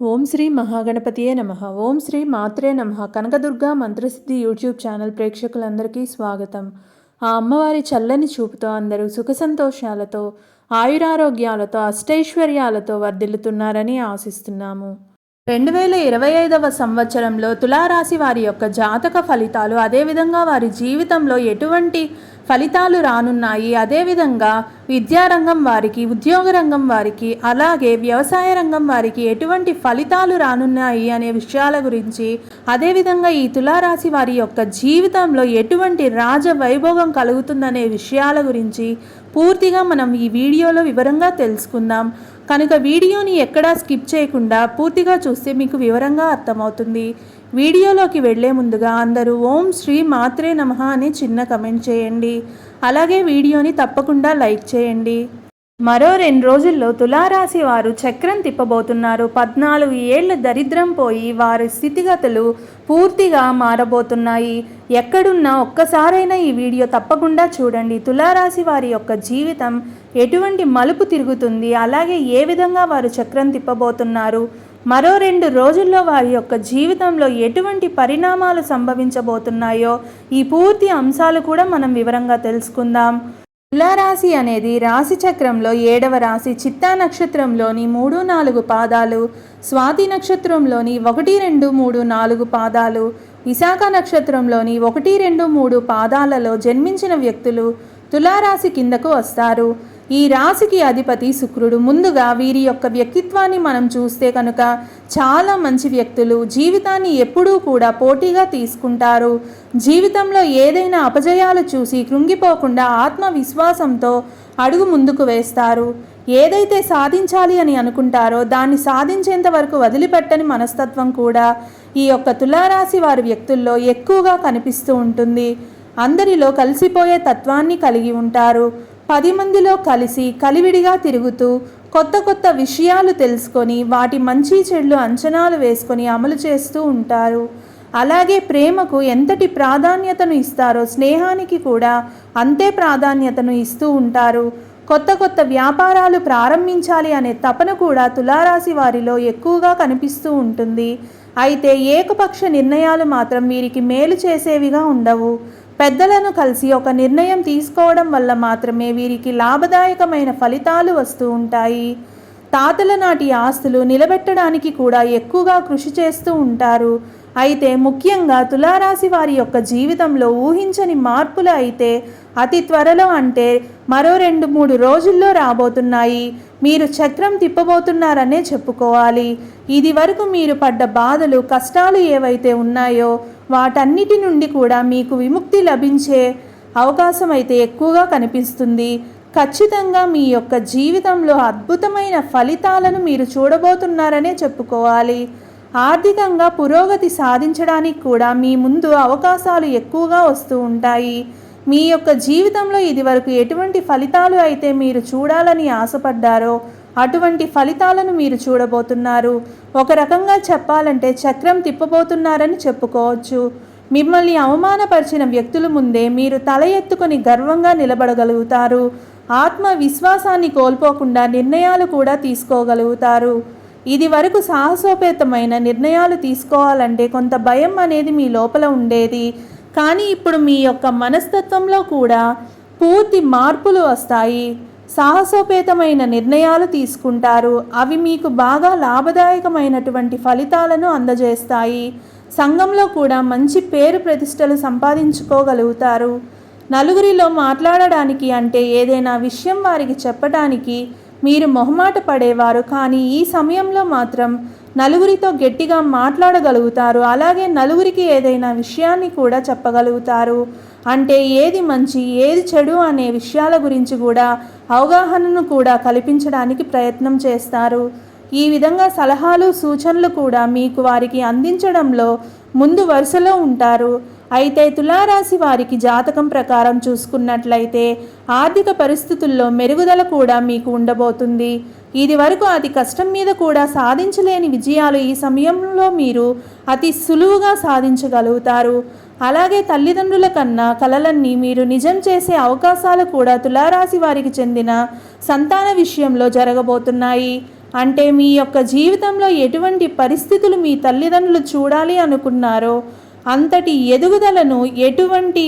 ఓం శ్రీ మహాగణపతియే నమ. ఓం శ్రీ మాత్రే నమ. Kanakadurga మంత్రసిద్ధి YouTube channel ప్రేక్షకులందరికీ స్వాగతం. ఆ అమ్మవారి చల్లని చూపుతో అందరూ సుఖ సంతోషాలతో ఆయురారోగ్యాలతో అష్టైశ్వర్యాలతో వర్ధిల్లుతున్నారని ఆశిస్తున్నాము. రెండు వేల ఇరవై ఐదవ సంవత్సరంలో తులారాశి వారి యొక్క జాతక ఫలితాలు అదేవిధంగా వారి జీవితంలో ఎటువంటి ఫలితాలు రానున్నాయి. అదేవిధంగా విద్యారంగం వారికి ఉద్యోగ రంగం వారికి అలాగే వ్యవసాయ రంగం వారికి ఎటువంటి ఫలితాలు రానున్నాయి అనే విషయాల గురించి అదేవిధంగా ఈ తులారాశి వారి యొక్క జీవితంలో ఎటువంటి రాజ వైభోగం కలుగుతుందనే విషయాల గురించి పూర్తిగా మనం ఈ వీడియోలో వివరంగా తెలుసుకుందాం. కనుక వీడియోని ఎక్కడా స్కిప్ చేయకుండా పూర్తిగా చూస్తే మీకు వివరంగా అర్థమవుతుంది. వీడియోలోకి వెళ్ళే ముందుగా అందరూ ఓం శ్రీ మాత్రే నమ అని చిన్న కమెంట్ చేయండి. అలాగే వీడియోని తప్పకుండా లైక్ చేయండి. మరో రెండు రోజుల్లో తులారాశి వారు చక్రం తిప్పబోతున్నారు. పద్నాలుగు ఏళ్ళ దరిద్రం పోయి వారి స్థితిగతులు పూర్తిగా మారబోతున్నాయి. ఎక్కడున్నా ఒక్కసారైనా ఈ వీడియో తప్పకుండా చూడండి. తులారాశి వారి యొక్క జీవితం ఎటువంటి మలుపు తిరుగుతుంది? అలాగే ఏ విధంగా వారు చక్రం తిప్పబోతున్నారు? మరో రెండు రోజుల్లో వారి యొక్క జీవితంలో ఎటువంటి పరిణామాలు సంభవించబోతున్నాయో ఈ పూర్తి అంశాలు కూడా మనం వివరంగా తెలుసుకుందాం. తులారాశి అనేది రాశి చక్రంలో ఏడవ రాశి చిత్తా నక్షత్రంలోని మూడు నాలుగు పాదాలు స్వాతి నక్షత్రంలోని ఒకటి రెండు మూడు నాలుగు పాదాలు విశాఖ నక్షత్రంలోని ఒకటి రెండు మూడు పాదాలలో జన్మించిన వ్యక్తులు తులారాశి కిందకు వస్తారు. ఈ రాశికి అధిపతి శుక్రుడు. ముందుగా వీరి యొక్క వ్యక్తిత్వాన్ని మనం చూస్తే కనుక చాలా మంచి వ్యక్తులు. జీవితాన్ని ఎప్పుడూ కూడా పోటీగా తీసుకుంటారు. జీవితంలో ఏదైనా అపజయాలు చూసి కృంగిపోకుండా ఆత్మవిశ్వాసంతో అడుగు ముందుకు వేస్తారు. ఏదైతే సాధించాలి అని అనుకుంటారో దాన్ని సాధించేంత వరకు వదిలిపెట్టని మనస్తత్వం కూడా ఈ యొక్క తులారాశి వారి వ్యక్తుల్లో ఎక్కువగా కనిపిస్తూ ఉంటుంది. అందరిలో కలిసిపోయే తత్వాన్ని కలిగి ఉంటారు. పది మందిలో కలిసి కలివిడిగా తిరుగుతూ కొత్త కొత్త విషయాలు తెలుసుకొని వాటి మంచి చెడులు అంచనాలు వేసుకొని అమలు చేస్తూ ఉంటారు. అలాగే ప్రేమకు ఎంతటి ప్రాధాన్యతను ఇస్తారో స్నేహానికి కూడా అంతే ప్రాధాన్యతను ఇస్తూ ఉంటారు. కొత్త కొత్త వ్యాపారాలు ప్రారంభించాలి అనే తపన కూడా తులారాశి వారిలో ఎక్కువగా కనిపిస్తూ ఉంటుంది. అయితే ఏకపక్ష నిర్ణయాలు మాత్రం వీరికి మేలు చేసేవిగా ఉండవు. పెద్దలను కలిసి ఒక నిర్ణయం తీసుకోవడం వల్ల మాత్రమే వీరికి లాభదాయకమైన ఫలితాలు వస్తూ ఉంటాయి. తాతల నాటి ఆస్తులు నిలబెట్టడానికి కూడా ఎక్కువగా కృషి చేస్తూ ఉంటారు. అయితే ముఖ్యంగా తులారాశి వారి యొక్క జీవితంలో ఊహించని మార్పులు అయితే అతి త్వరలో అంటే మరో రెండు మూడు రోజుల్లో రాబోతున్నాయి. మీరు చక్రం తిప్పబోతున్నారనే చెప్పుకోవాలి. ఇది వరకు మీరు పడ్డ బాధలు కష్టాలు ఏవైతే ఉన్నాయో వాటన్నిటి నుండి కూడా మీకు విముక్తి లభించే అవకాశం అయితే ఎక్కువగా కనిపిస్తుంది. ఖచ్చితంగా మీ యొక్క జీవితంలో అద్భుతమైన ఫలితాలను మీరు చూడబోతున్నారనే చెప్పుకోవాలి. ఆర్థికంగా పురోగతి సాధించడానికి కూడా మీ ముందు అవకాశాలు ఎక్కువగా వస్తూ ఉంటాయి. మీ యొక్క జీవితంలో ఇదివరకు ఎటువంటి ఫలితాలు అయితే మీరు చూడాలని ఆశపడ్డారో అటువంటి ఫలితాలను మీరు చూడబోతున్నారు. ఒక రకంగా చెప్పాలంటే చక్రం తిప్పబోతున్నారని చెప్పుకోవచ్చు. మిమ్మల్ని అవమానపరిచిన వ్యక్తుల ముందే మీరు తల ఎత్తుకొని గర్వంగా నిలబడగలుగుతారు. ఆత్మవిశ్వాసాన్ని కోల్పోకుండా నిర్ణయాలు కూడా తీసుకోగలుగుతారు. ఇది వరకు సాహసోపేతమైన నిర్ణయాలు తీసుకోవాలంటే కొంత భయం అనేది మీ లోపల ఉండేది. కానీ ఇప్పుడు మీ యొక్క మనస్తత్వంలో కూడా పూర్తి మార్పులు వస్తాయి. సాహసోపేతమైన నిర్ణయాలు తీసుకుంటారు. అవి మీకు బాగా లాభదాయకమైనటువంటి ఫలితాలను అందజేస్తాయి. సంఘంలో కూడా మంచి పేరు ప్రతిష్టలు సంపాదించుకోగలుగుతారు. నలుగురిలో మాట్లాడడానికి అంటే ఏదైనా విషయం వారికి చెప్పడానికి మీరు మొహమాట పడేవారు. కానీ ఈ సమయంలో మాత్రం నలుగురితో గట్టిగా మాట్లాడగలుగుతారు. అలాగే నలుగురికి ఏదైనా విషయాన్ని కూడా చెప్పగలుగుతారు. అంటే ఏది మంచి ఏది చెడు అనే విషయాల గురించి కూడా అవగాహనను కూడా కల్పించడానికి ప్రయత్నం చేస్తారు. ఈ విధంగా సలహాలు సూచనలు కూడా మీకు వారికి అందించడంలో ముందు వరుసలో ఉంటారు. అయితే తులారాశి వారికి జాతకం ప్రకారం చూసుకున్నట్లయితే ఆర్థిక పరిస్థితుల్లో మెరుగుదల కూడా మీకు ఉండబోతుంది. ఇది వరకు అతి కష్టం మీద కూడా సాధించలేని విజయాలు ఈ సమయంలో మీరు అతి సులువుగా సాధించగలుగుతారు. అలాగే తల్లిదండ్రుల కన్నా కలలన్నీ మీరు నిజం చేసే అవకాశాలు కూడా తులారాశి వారికి చెందిన సంతాన విషయంలో జరగబోతున్నాయి. అంటే మీ యొక్క జీవితంలో ఎటువంటి పరిస్థితులు మీ తల్లిదండ్రులు చూడాలి అనుకున్నారో అంతటి ఎదుగుదలను ఎటువంటి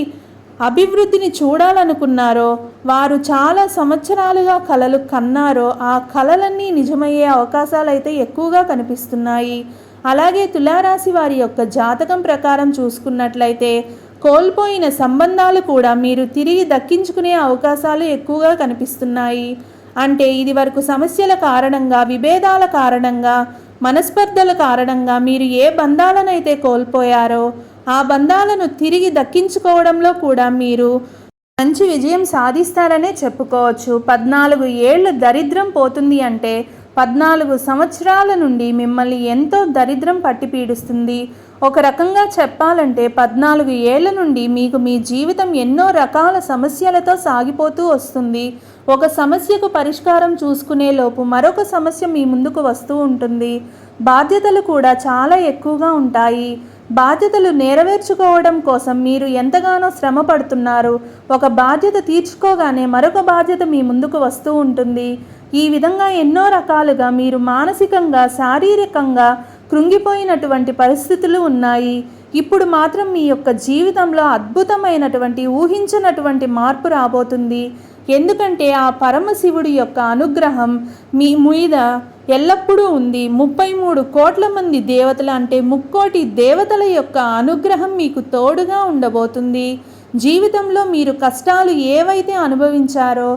అభివృద్ధిని చూడాలనుకున్నారో వారు చాలా సంవత్సరాలుగా కలలు కన్నారో ఆ కలలన్నీ నిజమయ్యే అవకాశాలు అయితే ఎక్కువగా కనిపిస్తున్నాయి. అలాగే తులారాశి వారి యొక్క జాతకం ప్రకారం చూసుకున్నట్లయితే కోల్పోయిన సంబంధాలు కూడా మీరు తిరిగి దక్కించుకునే అవకాశాలు ఎక్కువగా కనిపిస్తున్నాయి. అంటే ఇది వరకు సమస్యల కారణంగా విభేదాల కారణంగా మనస్పర్ధల కారణంగా మీరు ఏ బంధాలనైతే కోల్పోయారో ఆ బంధాలను తిరిగి దక్కించుకోవడంలో కూడా మీరు మంచి విజయం సాధిస్తారనే చెప్పుకోవచ్చు. పద్నాలుగు ఏళ్ళు దరిద్రం పోతుంది అంటే పద్నాలుగు సంవత్సరాల నుండి మిమ్మల్ని ఎంతో దరిద్రం పట్టిపీడిస్తుంది ఒక రకంగా చెప్పాలంటే పద్నాలుగు ఏళ్ళ నుండి మీకు మీ జీవితం ఎన్నో రకాల సమస్యలతో సాగిపోతూ వస్తుంది. ఒక సమస్యకు పరిష్కారం చూసుకునే లోపు మరొక సమస్య మీ ముందుకు వస్తూ ఉంటుంది. బాధ్యతలు కూడా చాలా ఎక్కువగా ఉంటాయి. బాధ్యతలు నెరవేర్చుకోవడం కోసం మీరు ఎంతగానో శ్రమ పడుతున్నారు. ఒక బాధ్యత తీర్చుకోగానే మరొక బాధ్యత మీ ముందుకు వస్తూ ఉంటుంది. ఈ విధంగా ఎన్నో రకాలుగా మీరు మానసికంగా శారీరకంగా కృంగిపోయినటువంటి పరిస్థితులు ఉన్నాయి. ఇప్పుడు మాత్రం మీ యొక్క జీవితంలో అద్భుతమైనటువంటి ఊహించినటువంటి మార్పు రాబోతుంది. ఎందుకంటే ఆ పరమశివుడి యొక్క అనుగ్రహం మీ మీద ఎల్లప్పుడూ ఉంది. ముప్పై మూడు కోట్ల మంది దేవతలు అంటే ముక్కోటి దేవతల యొక్క అనుగ్రహం మీకు తోడుగా ఉండబోతుంది. జీవితంలో మీరు కష్టాలు ఏవైతే అనుభవించారో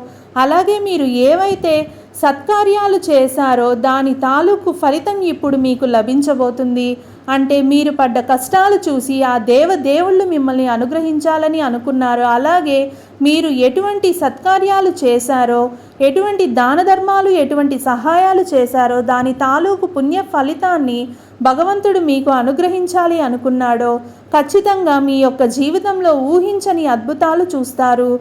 అలాగే మీరు ఏవైతే సత్కార్యాలు చేశారో దాని తాలూకు ఫలితం ఇప్పుడు మీకు లభించబోతుంది. అంటే మీరు పడ్డ కష్టాలు చూసి ఆ దేవ దేవుళ్ళు మిమ్మల్ని అనుగ్రహించాలని అనుకున్నారు. అలాగే మీరు ఎటువంటి సత్కార్యాలు చేశారో ఎటువంటి దాన ధర్మాలు ఎటువంటి సహాయాలు చేశారో దాని తాలూకు పుణ్య ఫలితాన్ని భగవంతుడు మీకు అనుగ్రహించాలి అనుకున్నాడో ఖచ్చితంగా మీ యొక్క జీవితంలో ఊహించని అద్భుతాలు చూస్తారు.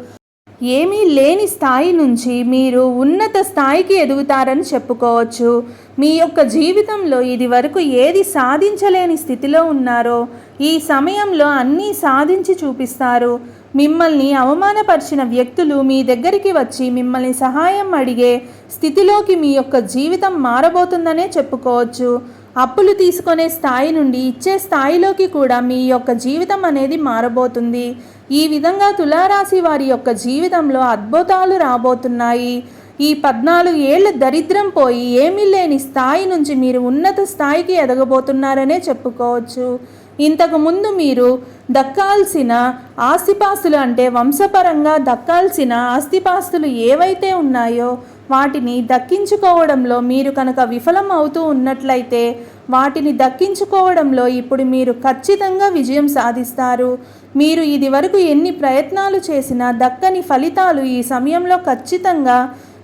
ఏమీ లేని స్థాయి నుంచి మీరు ఉన్నత స్థాయికి ఎదుగుతారని చెప్పుకోవచ్చు. మీ యొక్క జీవితంలో ఇది వరకు ఏది సాధించలేని స్థితిలో ఉన్నారో ఈ సమయంలో అన్నీ సాధించి చూపిస్తారు. మిమ్మల్ని అవమానపరిచిన వ్యక్తులు మీ దగ్గరికి వచ్చి మిమ్మల్ని సహాయం అడిగే స్థితిలోకి మీ యొక్క జీవితం మారబోతుందనే చెప్పుకోవచ్చు. అప్పులు తీసుకునే స్థాయి నుండి ఇచ్చే స్థాయిలోకి కూడా మీ యొక్క జీవితం అనేది మారబోతుంది. ఈ విధంగా తులారాశి వారి యొక్క జీవితంలో అద్భుతాలు రాబోతున్నాయి. ఈ పద్నాలుగు ఏళ్ళ దరిద్రం పోయి ఏమీ లేని స్థాయి నుంచి మీరు ఉన్నత స్థాయికి ఎదగబోతున్నారనే చెప్పుకోవచ్చు. ఇంతకుముందు మీరు దక్కాల్సిన ఆస్తిపాస్తులు అంటే వంశపరంగా దక్కాల్సిన ఆస్తిపాస్తులు ఏవైతే ఉన్నాయో వాటిని దక్కించుకోవడంలో మీరు కనుక విఫలం అవుతూ ఉన్నట్లయితే వాటిని దక్కించుకోవడంలో ఇప్పుడు మీరు ఖచ్చితంగా విజయం సాధిస్తారు. మీరు ఇది వరకు ఎన్ని ప్రయత్నాలు చేసినా దక్కని ఫలితాలు ఈ సమయంలో ఖచ్చితంగా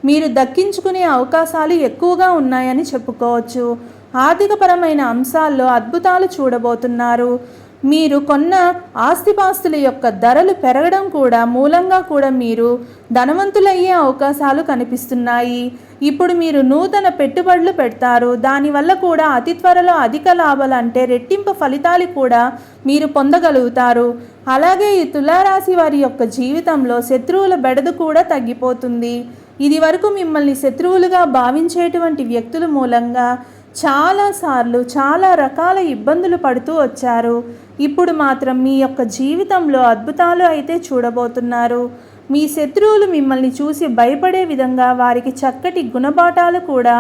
మీరు దక్కించుకునే అవకాశాలు ఎక్కువగా ఉన్నాయని చెప్పుకోవచ్చు. ఆర్థికపరమైన అంశాల్లో అద్భుతాలు చూడబోతున్నారు. మీరు కొన్న ఆస్తిపాస్తుల యొక్క ధరలు పెరగడం కూడా మూలంగా కూడా మీరు ధనవంతులయ్యే అవకాశాలు కనిపిస్తున్నాయి. ఇప్పుడు మీరు నూతన పెట్టుబడులు పెడతారు. దానివల్ల కూడా అతి త్వరలో అధిక లాభాలు అంటే రెట్టింపు ఫలితాలు కూడా మీరు పొందగలుగుతారు. అలాగే ఈ తులారాశి వారి యొక్క జీవితంలో శత్రువుల బెడదు కూడా తగ్గిపోతుంది. ఇది వరకు మిమ్మల్ని శత్రువులుగా భావించేటువంటి వ్యక్తుల మూలంగా చాలాసార్లు చాలా రకాల ఇబ్బందులు పడుతూ వచ్చారు. ఇప్పుడు మాత్రం మీ యొక్క జీవితంలో అద్భుతాలు అయితే చూడబోతున్నారు. మీ శత్రువులు మిమ్మల్ని చూసి భయపడే విధంగా వారికి చక్కటి గుణపాఠాలు కూడా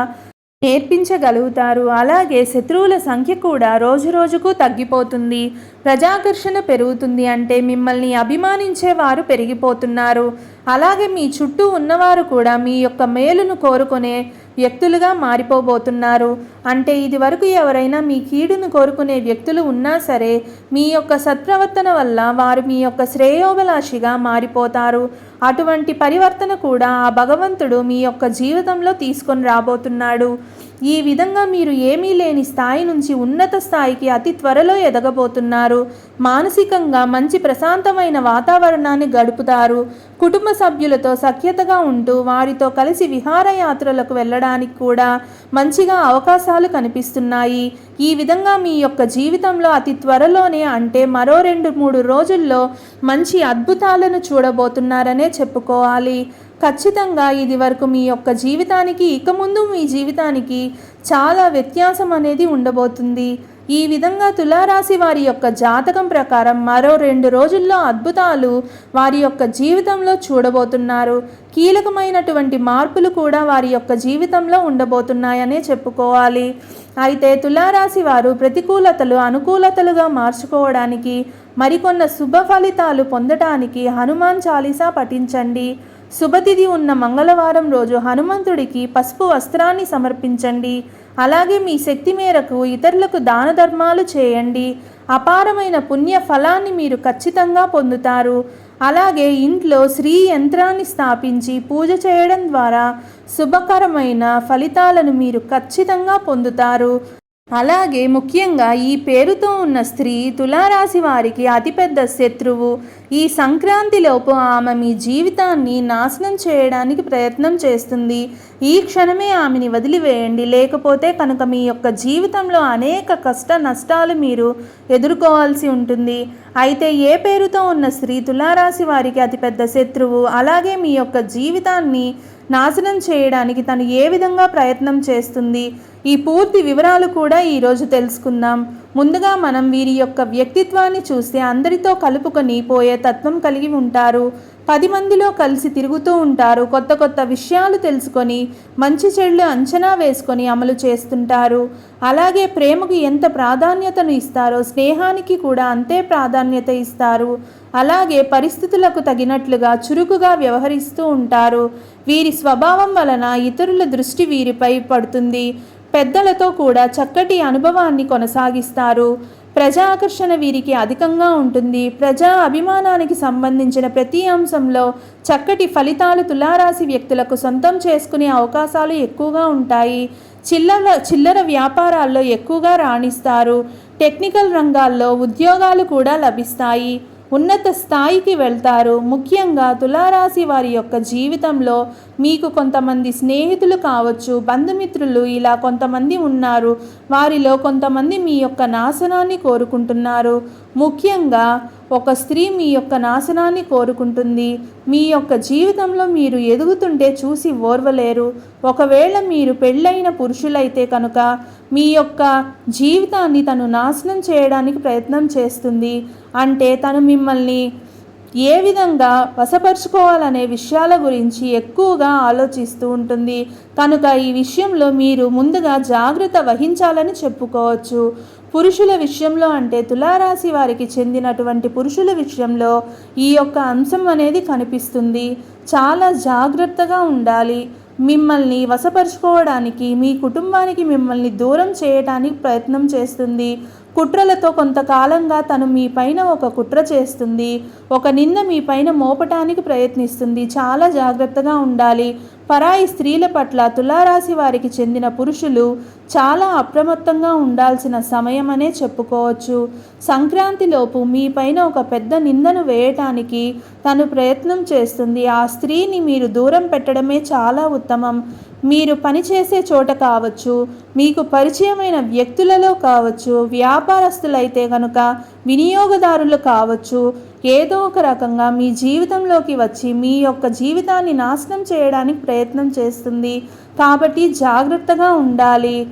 నేర్పించగలుగుతారు. అలాగే శత్రువుల సంఖ్య కూడా రోజురోజుకు తగ్గిపోతుంది. ప్రజాకర్షణ పెరుగుతుంది అంటే మిమ్మల్ని అభిమానించే వారు పెరిగిపోతున్నారు. అలాగే మీ చుట్టూ ఉన్నవారు కూడా మీ యొక్క మేలును కోరుకునే వ్యక్తులుగా మారిపోబోతున్నారు. అంటే ఇది వరకు ఎవరైనా మీ కీడును కోరుకునే వ్యక్తులు ఉన్నా సరే మీ యొక్క సత్ప్రవర్తన వల్ల వారు మీ యొక్క శ్రేయోభిలాషిగా మారిపోతారు. అటువంటి పరివర్తన కూడా ఆ భగవంతుడు మీ యొక్క జీవితంలో తీసుకొని రాబోతున్నాడు. ఈ విధంగా మీరు ఏమీ లేని స్థాయి నుంచి ఉన్నత స్థాయికి అతి త్వరలో ఎదగబోతున్నారు. మానసికంగా మంచి ప్రశాంతమైన వాతావరణాన్ని గడుపుతారు. కుటుంబ సభ్యులతో సఖ్యతగా ఉంటూ వారితో కలిసి విహారయాత్రలకు వెళ్ళడానికి కూడా మంచిగా అవకాశాలు కనిపిస్తున్నాయి. ఈ విధంగా మీ యొక్క జీవితంలో అతి త్వరలోనే అంటే మరో రెండు మూడు రోజుల్లో మంచి అద్భుతాలను చూడబోతున్నారనే చెప్పుకోవాలి. ఖచ్చితంగా ఇది వరకు మీ యొక్క జీవితానికి ఇక ముందు మీ జీవితానికి చాలా వ్యత్యాసం అనేది ఉండబోతుంది. ఈ విధంగా తులారాశి వారి యొక్క జాతకం ప్రకారం మరో రెండు రోజుల్లో అద్భుతాలు వారి యొక్క జీవితంలో చూడబోతున్నారు. కీలకమైనటువంటి మార్పులు కూడా వారి యొక్క జీవితంలో ఉండబోతున్నాయనే చెప్పుకోవాలి. అయితే తులారాశి వారు ప్రతికూలతలు అనుకూలతలుగా మార్చుకోవడానికి మరికొన్న శుభ ఫలితాలు పొందటానికి హనుమాన్ చాలీసా పఠించండి. శుభతిథి ఉన్న మంగళవారం రోజు హనుమంతుడికి పసుపు వస్త్రాన్ని సమర్పించండి. అలాగే మీ శక్తి మేరకు ఇతరులకు దాన ధర్మాలు చేయండి. అపారమైన పుణ్య ఫలాన్ని మీరు ఖచ్చితంగా పొందుతారు. అలాగే ఇంట్లో శ్రీ యంత్రాన్ని స్థాపించి పూజ చేయడం ద్వారా శుభకరమైన ఫలితాలను మీరు ఖచ్చితంగా పొందుతారు. అలాగే ముఖ్యంగా ఈ పేరుతో ఉన్న స్త్రీ తులారాశి వారికి అతిపెద్ద శత్రువు. ఈ సంక్రాంతిలోపు ఆమె మీ జీవితాన్ని నాశనం చేయడానికి ప్రయత్నం చేస్తుంది. ఈ క్షణమే ఆమెని వదిలివేయండి. లేకపోతే కనుక మీ యొక్క జీవితంలో అనేక కష్ట నష్టాలు మీరు ఎదుర్కోవాల్సి ఉంటుంది. అయితే ఏ పేరుతో ఉన్న స్త్రీ తులారాశి వారికి అతిపెద్ద శత్రువు అలాగే మీ యొక్క జీవితాన్ని నాశనం చేయడానికి తను ఏ విధంగా ప్రయత్నం చేస్తుంది? ఈ పూర్తి వివరాలు కూడా ఈరోజు తెలుసుకుందాం. ముందుగా మనం వీరి యొక్క వ్యక్తిత్వాన్ని చూస్తే అందరితో కలుపుకొని పోయే తత్వం కలిగి ఉంటారు. పది మందిలో కలిసి తిరుగుతూ ఉంటారు. కొత్త కొత్త విషయాలు తెలుసుకొని మంచి చెడులు అంచనా వేసుకొని అమలు చేస్తుంటారు. అలాగే ప్రేమకు ఎంత ప్రాధాన్యతను ఇస్తారో స్నేహానికి కూడా అంతే ప్రాధాన్యత ఇస్తారు. అలాగే పరిస్థితులకు తగినట్లుగా చురుకుగా వ్యవహరిస్తూ ఉంటారు. వీరి స్వభావం వలన ఇతరుల దృష్టి వీరిపై పడుతుంది. పెద్దలతో కూడా చక్కటి అనుభవాన్ని కొనసాగిస్తారు. ప్రజా ఆకర్షణ వీరికి అధికంగా ఉంటుంది. ప్రజా అభిమానానికి సంబంధించిన ప్రతి అంశంలో చక్కటి ఫలితాలు తులారాశి వ్యక్తులకు సొంతం చేసుకునే అవకాశాలు ఎక్కువగా ఉంటాయి. చిల్లర చిల్లర వ్యాపారాల్లో ఎక్కువగా రాణిస్తారు. టెక్నికల్ రంగాల్లో ఉద్యోగాలు కూడా లభిస్తాయి. ఉన్నత స్థాయికి వెళ్తారు. ముఖ్యంగా తులారాశి వారి యొక్క జీవితంలో మీకు కొంతమంది స్నేహితులు కావచ్చు బంధుమిత్రులు ఇలా కొంతమంది ఉన్నారు వారిలో కొంతమంది మీ యొక్క నాశనాన్ని కోరుకుంటున్నారు. ముఖ్యంగా ఒక స్త్రీ మీ యొక్క నాశనాన్ని కోరుకుంటుంది. మీ యొక్క జీవితంలో మీరు ఎదుగుతుంటే చూసి ఓర్వలేరు. ఒకవేళ మీరు పెళ్ళైన పురుషులైతే కనుక మీ యొక్క జీవితాన్ని తను నాశనం చేయడానికి ప్రయత్నం చేస్తుంది. అంటే తను మిమ్మల్ని ఏ విధంగా వశపరుచుకోవాలనే విషయాల గురించి ఎక్కువగా ఆలోచిస్తూ ఉంటుంది. కనుక ఈ విషయంలో మీరు ముందుగా జాగ్రత్త వహించాలని చెప్పుకోవచ్చు. పురుషుల విషయంలో అంటే తులారాశి వారికి చెందినటువంటి పురుషుల విషయంలో ఈ యొక్క అంశం అనేది కనిపిస్తుంది. చాలా జాగ్రత్తగా ఉండాలి. మిమ్మల్ని వశపరుచుకోవడానికి మీ కుటుంబానికి మిమ్మల్ని దూరం చేయడానికి ప్రయత్నం చేస్తుంది. కుట్రలతో కొంతకాలంగా తను మీ పైన ఒక కుట్ర చేస్తుంది. ఒక నింద మీ పైన మోపటానికి ప్రయత్నిస్తుంది. చాలా జాగ్రత్తగా ఉండాలి. పరాయి స్త్రీల పట్ల తులారాశి వారికి చెందిన పురుషులు చాలా అప్రమత్తంగా ఉండాల్సిన సమయమనే చెప్పుకోవచ్చు. సంక్రాంతిలోపు మీ పైన ఒక పెద్ద నిందను వేయటానికి తను ప్రయత్నం చేస్తుంది. ఆ స్త్రీని మీరు దూరం పెట్టడమే చాలా ఉత్తమం. మీరు పనిచేసే చోట కావచ్చు మీకు పరిచయమైన వ్యక్తులలో కావచ్చు వ్యాపారస్తులైతే కనుక వినియోగదారులు కావచ్చు ఏదో ఒక రకంగా మీ జీవితంలోకి వచ్చి మీ యొక్క జీవితాన్ని నాశనం చేయడానికి ప్రయత్నం చేస్తుంది. కాబట్టి జాగ్రత్తగా ఉండాలి.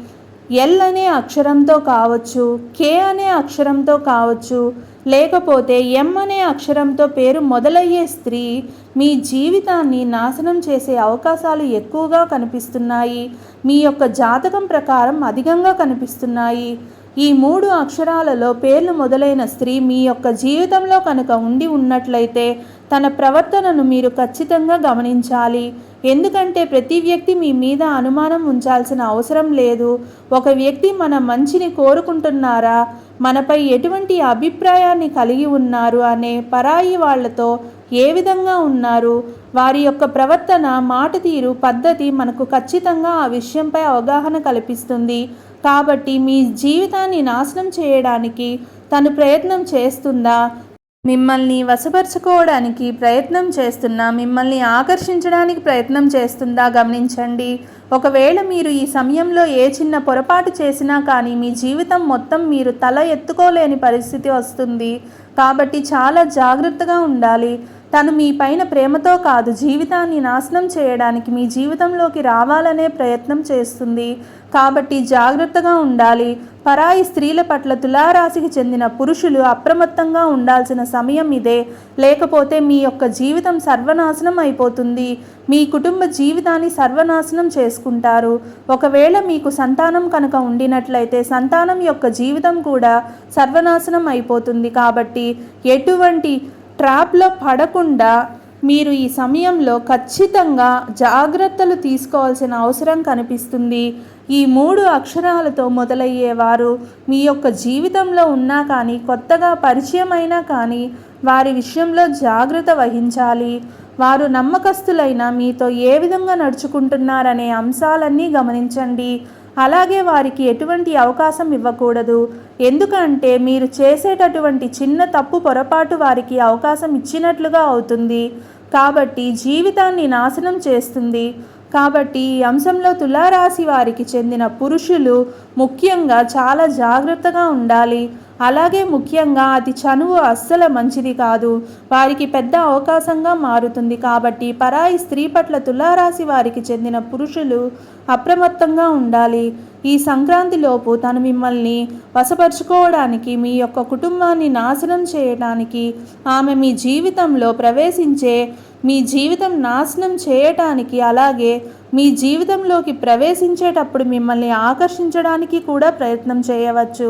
ఎల్ అనే అక్షరంతో కావచ్చు కే అనే అక్షరంతో కావచ్చు లేకపోతే ఎం అనే అక్షరంతో పేరు మొదలయ్యే స్త్రీ మీ జీవితాన్ని నాశనం చేసే అవకాశాలు ఎక్కువగా కనిపిస్తున్నాయి. మీ యొక్క జాతకం ప్రకారం అధికంగా కనిపిస్తున్నాయి. ఈ మూడు అక్షరాలలో పేర్లు మొదలైన స్త్రీ మీ యొక్క జీవితంలో కనుక ఉండి ఉన్నట్లయితే తన ప్రవర్తనను మీరు ఖచ్చితంగా గమనించాలి. ఎందుకంటే ప్రతి వ్యక్తి మీ మీద అనుమానం ఉంచాల్సిన అవసరం లేదు. ఒక వ్యక్తి మన మంచిని కోరుకుంటున్నారా? మనపై ఎటువంటి అభిప్రాయాన్ని కలిగి ఉన్నారు అనే పరాయి వాళ్ళతో ఏ విధంగా ఉన్నారు? వారి యొక్క ప్రవర్తన మాట తీరు పద్ధతి మనకు ఖచ్చితంగా ఆ విషయంపై అవగాహన కల్పిస్తుంది. కాబట్టి మీ జీవితాన్ని నాశనం చేయడానికి తను ప్రయత్నం చేస్తుందా? మిమ్మల్ని వశపరచుకోవడానికి ప్రయత్నం చేస్తున్నా మిమ్మల్ని ఆకర్షించడానికి ప్రయత్నం చేస్తుందా? గమనించండి. ఒకవేళ మీరు ఈ సమయంలో ఏ చిన్న పొరపాటు చేసినా కానీ మీ జీవితం మొత్తం మీరు తల ఎత్తుకోలేని పరిస్థితి వస్తుంది. కాబట్టి చాలా జాగ్రత్తగా ఉండాలి. తను మీ పైన ప్రేమతో కాదు జీవితాన్ని నాశనం చేయడానికి మీ జీవితంలోకి రావాలనే ప్రయత్నం చేస్తుంది. కాబట్టి జాగ్రత్తగా ఉండాలి. పరాయి స్త్రీల పట్ల తులారాశికి చెందిన పురుషులు అప్రమత్తంగా ఉండాల్సిన సమయం ఇదే. లేకపోతే మీ యొక్క జీవితం సర్వనాశనం అయిపోతుంది. మీ కుటుంబ జీవితాన్ని సర్వనాశనం చేసుకుంటారు. ఒకవేళ మీకు సంతానం కనుక ఉండినట్లయితే సంతానం యొక్క జీవితం కూడా సర్వనాశనం అయిపోతుంది. కాబట్టి ఎటువంటి ట్రాప్లో పడకుండా మీరు ఈ సమయంలో ఖచ్చితంగా జాగ్రత్తలు తీసుకోవాల్సిన అవసరం కనిపిస్తుంది. ఈ మూడు అక్షరాలతో మొదలయ్యేవారు మీ యొక్క జీవితంలో ఉన్నా కానీ కొత్తగా పరిచయం అయినా కానీ వారి విషయంలో జాగ్రత్త వహించాలి. వారు నమ్మకస్తులైన మీతో ఏ విధంగా నడుచుకుంటున్నారనే అంశాలన్నీ గమనించండి. అలాగే వారికి ఎటువంటి అవకాశం ఇవ్వకూడదు. ఎందుకంటే మీరు చేసేటటువంటి చిన్న తప్పు పొరపాటు వారికి అవకాశం ఇచ్చినట్లుగా అవుతుంది. కాబట్టి జీవితాన్ని నాశనం చేస్తుంది. కాబట్టి ఈ అంశంలో తులారాశి వారికి చెందిన పురుషులు ముఖ్యంగా చాలా జాగ్రత్తగా ఉండాలి. అలాగే ముఖ్యంగా అది చనువు అస్సలు మంచిది కాదు. వారికి పెద్ద అవకాశంగా మారుతుంది. కాబట్టి పరాయి స్త్రీ పట్ల తులారాశి వారికి చెందిన పురుషులు అప్రమత్తంగా ఉండాలి. ఈ సంక్రాంతిలోపు తను మిమ్మల్ని వశపరుచుకోవడానికి మీ యొక్క కుటుంబాన్ని నాశనం చేయడానికి ఆమె మీ జీవితంలో ప్రవేశించే మీ జీవితం నాశనం చేయటానికి అలాగే మీ జీవితంలోకి ప్రవేశించేటప్పుడు మిమ్మల్ని ఆకర్షించడానికి కూడా ప్రయత్నం చేయవచ్చు.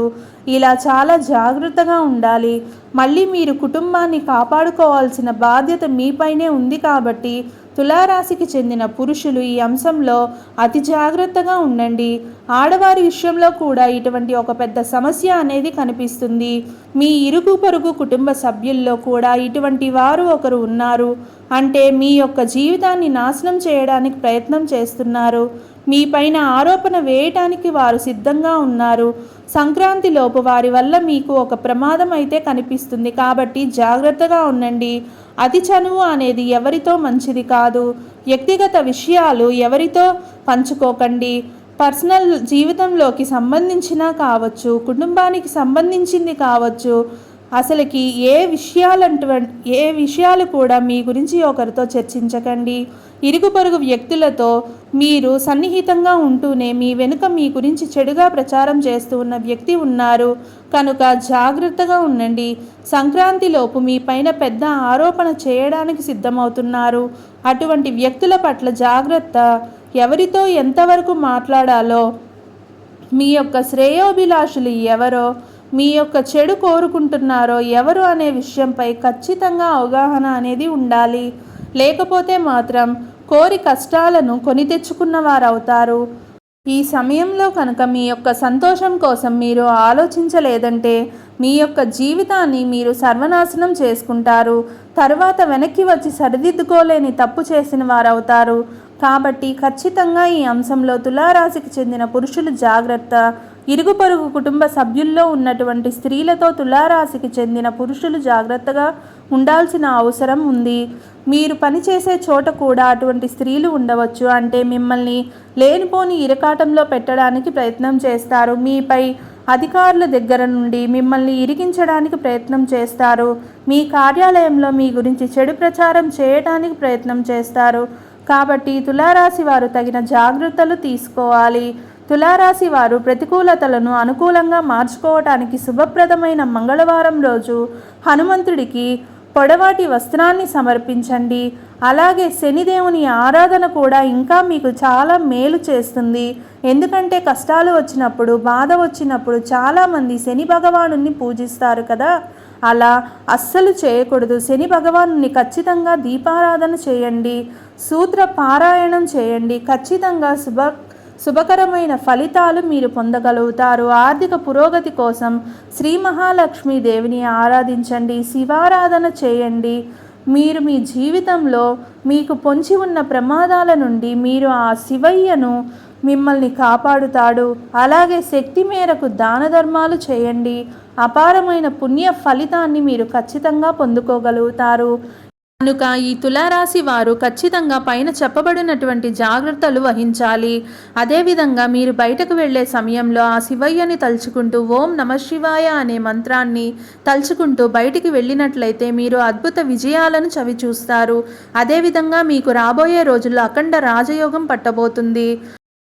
ఇలా చాలా జాగ్రత్తగా ఉండాలి. మళ్ళీ మీరు కుటుంబాన్ని కాపాడుకోవాల్సిన బాధ్యత మీపైనే ఉంది కాబట్టి తులారాశికి చెందిన పురుషులు ఈ అంశంలో అతి జాగ్రత్తగా ఉండండి. ఆడవారి విషయంలో కూడా ఇటువంటి ఒక పెద్ద సమస్య అనేది కనిపిస్తుంది. మీ ఇరుగు పొరుగు కుటుంబ సభ్యుల్లో కూడా ఇటువంటి వారు ఒకరు ఉన్నారు. అంటే మీ యొక్క జీవితాన్ని నాశనం చేయడానికి ప్రయత్నం చేస్తున్నారు. మీ పైన ఆరోపణ వేయటానికి వారు సిద్ధంగా ఉన్నారు. సంక్రాంతిలోపు వారి వల్ల మీకు ఒక ప్రమాదం అయితే కనిపిస్తుంది. కాబట్టి జాగ్రత్తగా ఉండండి. అతి చనువు అనేది ఎవరితో మంచిది కాదు. వ్యక్తిగత విషయాలు ఎవరితో పంచుకోకండి. పర్సనల్ జీవితంలోకి సంబంధించినా కావచ్చు కుటుంబానికి సంబంధించింది కావచ్చు అసలుకి ఏ విషయాలంటువంటి ఏ విషయాలు కూడా మీ గురించి ఒకరితో చర్చించకండి. ఇరుగు పొరుగు వ్యక్తులతో మీరు సన్నిహితంగా ఉంటూనే మీ వెనుక మీ గురించి చెడుగా ప్రచారం చేస్తూ ఉన్న వ్యక్తి ఉన్నారు. కనుక జాగ్రత్తగా ఉండండి. సంక్రాంతిలోపు మీ పైన పెద్ద ఆరోపణ చేయడానికి సిద్ధమవుతున్నారు. అటువంటి వ్యక్తుల పట్ల జాగ్రత్త ఎవరితో ఎంతవరకు మాట్లాడాలో మీ యొక్క శ్రేయోభిలాషులు ఎవరో మీ యొక్క చెడు కోరుకుంటున్నారో ఎవరు అనే విషయంపై ఖచ్చితంగా అవగాహన అనేది ఉండాలి. లేకపోతే మాత్రం కోరి కష్టాలను కొని తెచ్చుకున్న వారవుతారు ఈ సమయంలో కనుక మీ యొక్క సంతోషం కోసం మీరు ఆలోచించలేదంటే మీ యొక్క జీవితాన్ని మీరు సర్వనాశనం చేసుకుంటారు. తర్వాత వెనక్కి వచ్చి సరిదిద్దుకోలేని తప్పు చేసిన వారవుతారు. కాబట్టి ఖచ్చితంగా ఈ అంశంలో తులారాశికి చెందిన పురుషులు జాగ్రత్త ఇరుగు పొరుగు కుటుంబ సభ్యుల్లో ఉన్నటువంటి స్త్రీలతో తులారాశికి చెందిన పురుషులు జాగ్రత్తగా ఉండాల్సిన అవసరం ఉంది. మీరు పనిచేసే చోట కూడా అటువంటి స్త్రీలు ఉండవచ్చు. అంటే మిమ్మల్ని లేనిపోని ఇరకాటంలో పెట్టడానికి ప్రయత్నం చేస్తారు. మీపై అధికారుల దగ్గర నుండి మిమ్మల్ని ఇరికించడానికి ప్రయత్నం చేస్తారు. మీ కార్యాలయంలో మీ గురించి చెడు ప్రచారం చేయడానికి ప్రయత్నం చేస్తారు. కాబట్టి తులారాశి వారు తగిన జాగ్రత్తలు తీసుకోవాలి. తులారాశి వారు ప్రతికూలతలను అనుకూలంగా మార్చుకోవటానికి శుభప్రదమైన మంగళవారం రోజు హనుమంతుడికి పొడవాటి వస్త్రాన్ని సమర్పించండి. అలాగే శనిదేవుని ఆరాధన కూడా ఇంకా మీకు చాలా మేలు చేస్తుంది. ఎందుకంటే కష్టాలు వచ్చినప్పుడు బాధ వచ్చినప్పుడు చాలామంది శని భగవానుని పూజిస్తారు కదా. అలా అస్సలు చేయకూడదు. శని భగవానుని ఖచ్చితంగా దీపారాధన చేయండి. సూత్ర పారాయణం చేయండి. ఖచ్చితంగా శుభ శుభకరమైన ఫలితాలు మీరు పొందగలుగుతారు. ఆర్థిక పురోగతి కోసం శ్రీ మహాలక్ష్మి దేవిని ఆరాధించండి. శివారాధన చేయండి. మీరు మీ జీవితంలో మీకు పొంచి ఉన్న ప్రమాదాల నుండి మీరు ఆ శివయ్యను మిమ్మల్ని కాపాడుతాడు. అలాగే శక్తి మేరకు దాన ధర్మాలు చేయండి. అపారమైన పుణ్య ఫలితాన్ని మీరు ఖచ్చితంగా పొందుకోగలుగుతారు. కనుక ఈ తులారాశి వారు ఖచ్చితంగా పైన చెప్పబడినటువంటి జాగ్రత్తలు వహించాలి. అదేవిధంగా మీరు బయటకు వెళ్ళే సమయంలో ఆ శివయ్యని తలుచుకుంటూ ఓం నమ శివాయ అనే మంత్రాన్ని తలుచుకుంటూ బయటికి వెళ్ళినట్లయితే మీరు అద్భుత విజయాలను చవి చూస్తారు అదేవిధంగా మీకు రాబోయే రోజుల్లో అఖండ రాజయోగం పట్టబోతుంది.